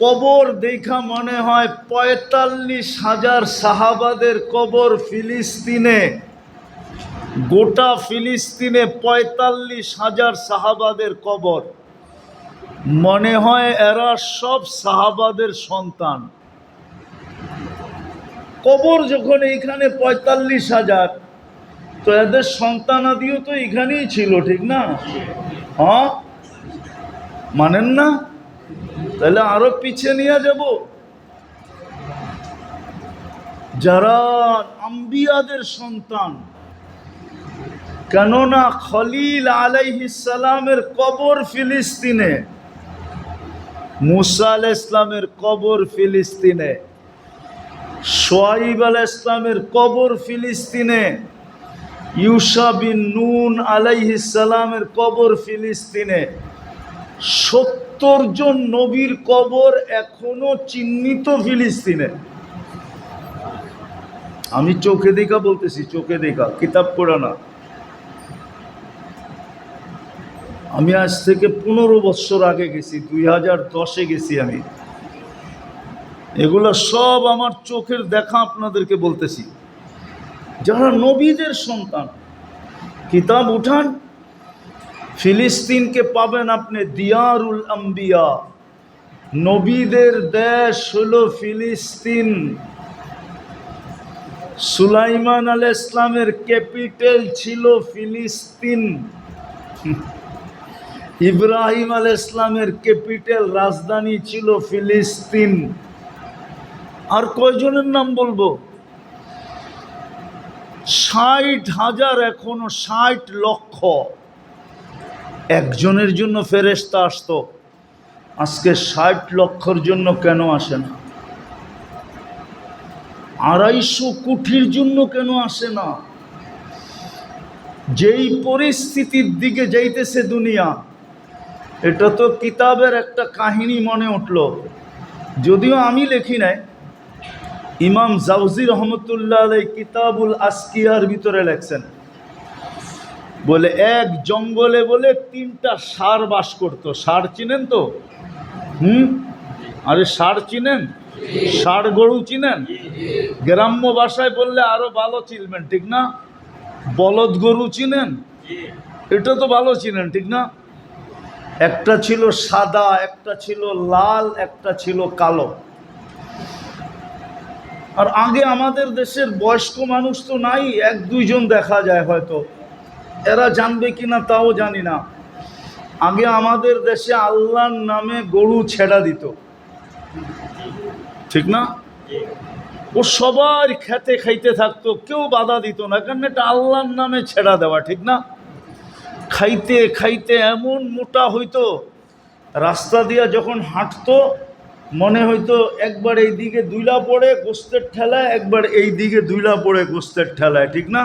কবর দেখা মনে হয় পঁয়তাল্লিশ হাজার সাহাবাদের কবর ফিলিস্তিনে। গোটা ফিলিস্তিনে পঁয়তাল্লিশ হাজার সাহাবাদের কবর। মনে হয় এরা সব সাহাবাদের সন্তান। কবর যখন এইখানে পঁয়তাল্লিশ হাজার, তো এদের সন্তানাদিও তো এখানেই ছিল, ঠিক না? হ্যাঁ? মানেন না? তাহলে আরও পিছিয়ে নিয়ে যাব। যারা আম্বিয়াদের সন্তান, কেননা খলিল আলাইহিসালামের কবর ফিলিস্তিনে, মুসা আল ইসলামের কবর ফিলিস্তিনে, সোয়াইব আল ইসলামের কবর ফিলিস্তিনে, ইউসা বিন নুন আলাইহিসালামের কবর ফিলিস্তিনে সত্তর জন নবীর কবর এখনও চিহ্নিত ফিলিস্তিনে। আমি চোখে দেখা বলতেছি, চোখে দেখা, কিতাব পড়া না। আমি আজ থেকে পনেরো বছর আগে গেছি, দুই হাজার দশে গেছি আমি। এগুলো সব আমার চোখের দেখা আপনাদেরকে বলতেছি। যারা নবীদের সন্তান, কিতাব উঠান ফিলিস্তিনকে পাবেন আপনি দিয়ারুল আম্বিয়া। নবীদের দেশ হলো ফিলিস্তিন। সুলাইমান আল ইসলামের ক্যাপিটাল ছিল ফিলিস্তিন। ইব্রাহিম আল ইসলামের ক্যাপিটাল রাজধানী ছিল ফিলিস্তিন। আর কয়জনের নাম বলব? ষাট হাজার এখনও ষাট লক্ষ। একজনের জন্য ফেরেস্তা আসতো, আজকে ষাট লক্ষর জন্য কেন আসে না? আড়াইশো কোটির জন্য কেন আসে না? যেই পরিস্থিতির দিকে যাইতেছে দুনিয়া, এটা তো কিতাবের একটা কাহিনী মনে উঠল। যদিও আমি লিখি নাই, ইমাম জাউজি রহমতুল্লাহ কিতাবুল আসকিয়ার ভিতরে লেখছেন। বলে, এক জঙ্গলে বলে তিনটা সার বাস করতো। সার চিনেন তো? হুম? আরে সার চিনেন? ষাড় গরু চিনেন? গ্রাম্য ভাষায় বললে আরও ভালো চিনবেন, ঠিক না? বলদ গরু চিনেন? এটা তো ভালো চিনেন, ঠিক না? একটা ছিল সাদা, একটা ছিল লাল, একটা ছিল কালো। আর আগে আমাদের দেশের বয়স্ক মানুষ তো নাই, এক দুইজন দেখা যায় হয়তো। এরা জানবে কিনা তাও জানি না। আগে আমাদের দেশে আল্লাহর নামে গরু ছেড়া দিত। ঠিক না? ও সবার খেতে খাইতে থাকতো, কেউ বাধা দিত না, কারণ এটা আল্লাহর নামে ছেড়া দেওয়া, ঠিক না? খাইতে খাইতে এমন মোটা হইতো, রাস্তা দিয়া যখন হাঁটতো, মনে হইতো একবার এই দিকে দুইলা পড়ে, গোস্তের ঠেলায়, একবার এই দিকে দুইলা পড়ে, গোস্তের ঠেলায়, ঠিক না?